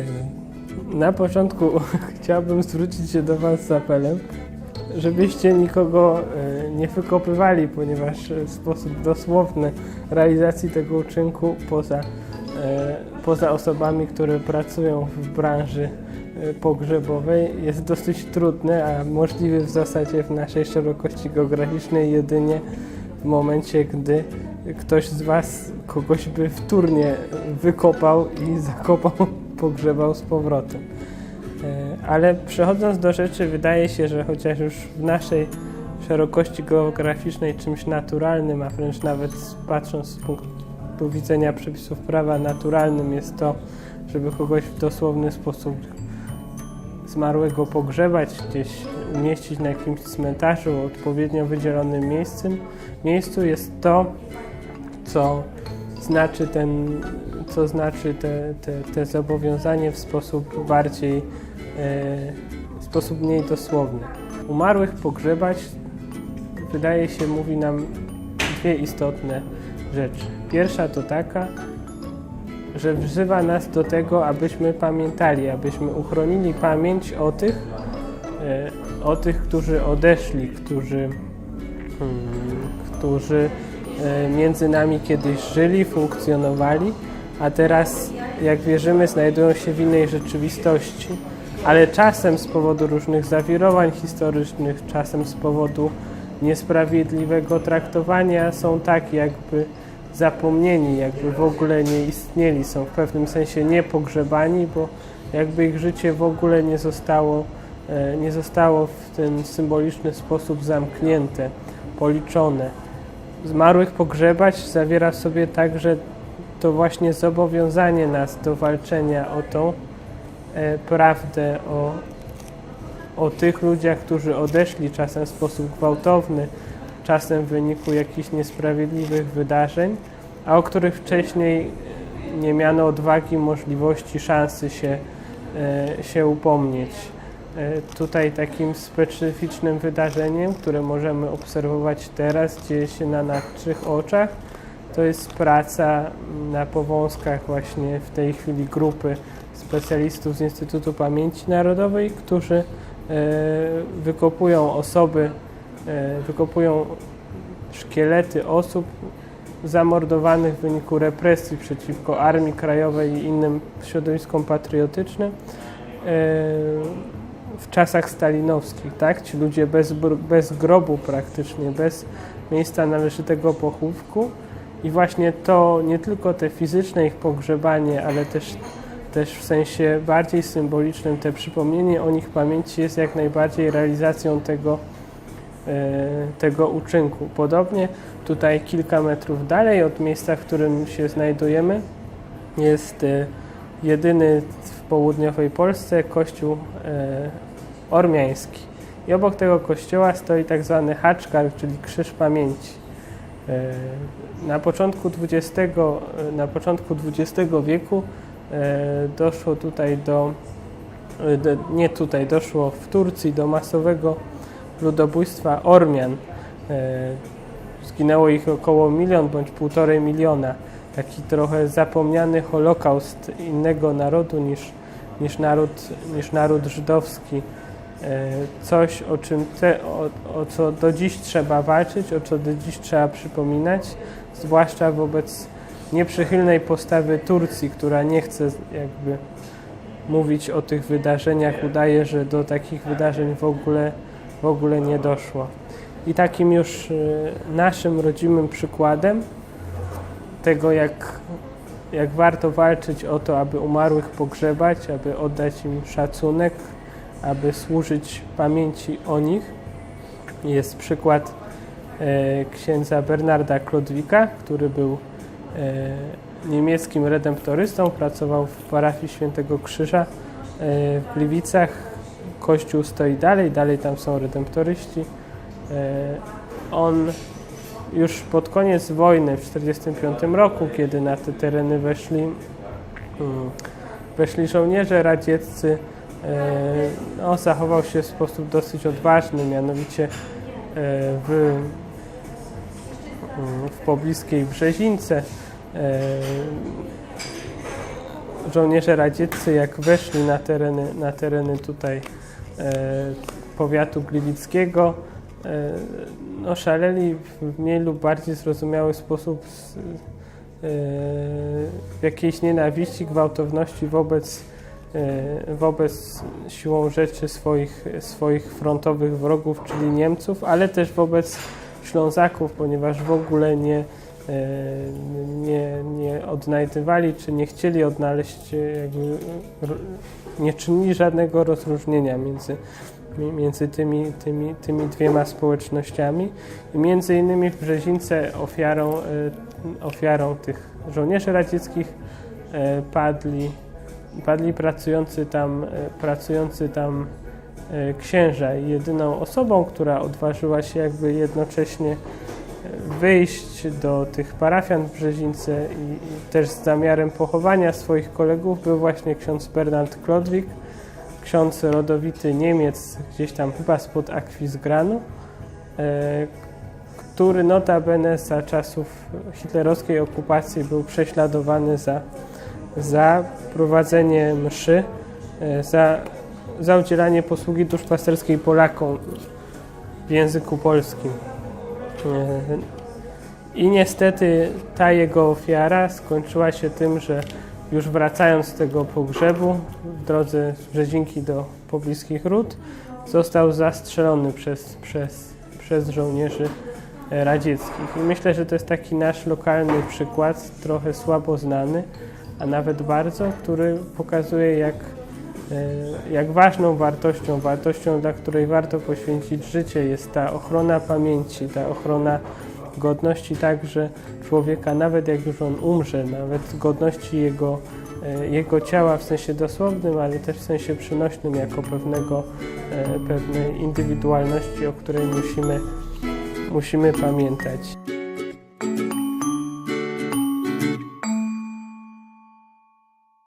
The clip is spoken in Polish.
E, Na początku chciałbym zwrócić się do Was z apelem, żebyście nikogo e, nie wykopywali, ponieważ w sposób dosłowny realizacji tego uczynku poza, e, poza osobami, które pracują w branży e, pogrzebowej jest dosyć trudny, a możliwy w zasadzie w naszej szerokości geograficznej jedynie w momencie, gdy ktoś z Was kogoś by wtórnie wykopał i zakopał, pogrzebał z powrotem. E, Ale przechodząc do rzeczy, wydaje się, że chociaż już w naszej szerokości geograficznej czymś naturalnym, a wręcz nawet patrząc z punktu widzenia przepisów prawa naturalnym jest to, żeby kogoś w dosłowny sposób zmarłego pogrzebać, gdzieś umieścić na jakimś cmentarzu odpowiednio wydzielonym miejscem, miejscu jest to, co znaczy ten, co znaczy te, te, te zobowiązanie w sposób bardziej, e, w sposób mniej dosłowny. Umarłych pogrzebać, wydaje się, mówi nam dwie istotne rzeczy. Pierwsza to taka, że wzywa nas do tego, abyśmy pamiętali, abyśmy uchronili pamięć o tych, e, o tych, którzy odeszli, którzy, mm, którzy między nami kiedyś żyli, funkcjonowali, a teraz, jak wierzymy, znajdują się w innej rzeczywistości, ale czasem z powodu różnych zawirowań historycznych, czasem z powodu niesprawiedliwego traktowania są tak jakby zapomnieni, jakby w ogóle nie istnieli, są w pewnym sensie niepogrzebani, bo jakby ich życie w ogóle nie zostało, e, nie zostało w ten symboliczny sposób zamknięte, policzone. Zmarłych pogrzebać zawiera w sobie także to właśnie zobowiązanie nas do walczenia o tą e, prawdę, o, o tych ludziach, którzy odeszli czasem w sposób gwałtowny, czasem w wyniku jakichś niesprawiedliwych wydarzeń, a o których wcześniej nie miano odwagi, możliwości, szansy się, e, się upomnieć. E, Tutaj takim specyficznym wydarzeniem, które możemy obserwować teraz, dzieje się na naszych oczach, to jest praca na powązkach właśnie w tej chwili grupy specjalistów z Instytutu Pamięci Narodowej, którzy e, wykopują osoby, e, wykopują szkielety osób zamordowanych w wyniku represji przeciwko Armii Krajowej i innym środowiskom patriotycznym w czasach stalinowskich, tak? Ci ludzie bez, bez grobu praktycznie, bez miejsca należytego pochówku i właśnie to, nie tylko te fizyczne ich pogrzebanie, ale też, też w sensie bardziej symbolicznym, te przypomnienie o nich pamięci jest jak najbardziej realizacją tego, e, tego uczynku. Podobnie tutaj kilka metrów dalej od miejsca, w którym się znajdujemy, jest e, jedyny południowej Polsce kościół e, ormiański. I obok tego kościoła stoi tak zwany haczkar, czyli krzyż pamięci. E, Na początku XX, e, na początku XX wieku doszło tutaj do, nie tutaj, doszło w Turcji do masowego ludobójstwa Ormian. Zginęło ich około milion bądź półtorej miliona. Taki trochę zapomniany holokaust innego narodu niż, niż, naród, niż naród żydowski. E, Coś, o czym te, o, o co do dziś trzeba walczyć, o co do dziś trzeba przypominać, zwłaszcza wobec nieprzychylnej postawy Turcji, która nie chce jakby mówić o tych wydarzeniach, udaje, że do takich wydarzeń w ogóle, w ogóle nie doszło. I takim już e, naszym rodzimym przykładem tego, jak, jak warto walczyć o to, aby umarłych pogrzebać, aby oddać im szacunek, aby służyć pamięci o nich, jest przykład e, księdza Bernarda Klodwika, który był e, niemieckim redemptorystą, pracował w parafii Świętego Krzyża e, w Gliwicach. Kościół stoi dalej, dalej tam są redemptoryści. E, On już pod koniec wojny w 1945 roku, kiedy na te tereny weszli, mm, weszli żołnierze radzieccy, e, no, zachował się w sposób dosyć odważny, mianowicie e, w, mm, w pobliskiej Brzezińce e, żołnierze radzieccy, jak weszli na tereny, na tereny tutaj powiatu gliwickiego, no, szaleli w mniej lub bardziej zrozumiały sposób z, e, jakiejś nienawiści, gwałtowności wobec, e, wobec siłą rzeczy swoich, swoich frontowych wrogów, czyli Niemców, ale też wobec Ślązaków, ponieważ w ogóle nie, e, nie, nie odnajdywali, czy nie chcieli odnaleźć, e, jakby, nie czynili żadnego rozróżnienia między, mi- między tymi, tymi, tymi dwiema społecznościami. I między innymi w Brzezince ofiarą, e, ofiarą tych żołnierzy radzieckich e, padli, padli pracujący tam, e, pracujący tam księża jedyną osobą, która odważyła się jakby jednocześnie wyjść do tych parafian w Brzezince i, i też z zamiarem pochowania swoich kolegów był właśnie ksiądz Bernard Klodwig, ksiądz rodowity Niemiec, gdzieś tam chyba spod Akwizgranu, e, który notabene za czasów hitlerowskiej okupacji był prześladowany za, za prowadzenie mszy, e, za, za udzielanie posługi duszpasterskiej Polakom w języku polskim. E, I niestety ta jego ofiara skończyła się tym, że już wracając z tego pogrzebu w drodze z Brzezinki do pobliskich ród został zastrzelony przez, przez, przez żołnierzy e, radzieckich. I myślę, że to jest taki nasz lokalny przykład, trochę słabo znany, a nawet bardzo, który pokazuje jak, e, jak ważną wartością, wartością, dla której warto poświęcić życie jest ta ochrona pamięci, ta ochrona godności także człowieka, nawet jak już on umrze, nawet godności jego, e, jego ciała w sensie dosłownym, ale też w sensie przynośnym, jako pewnego, e, pewnej indywidualności, o której musimy, musimy pamiętać.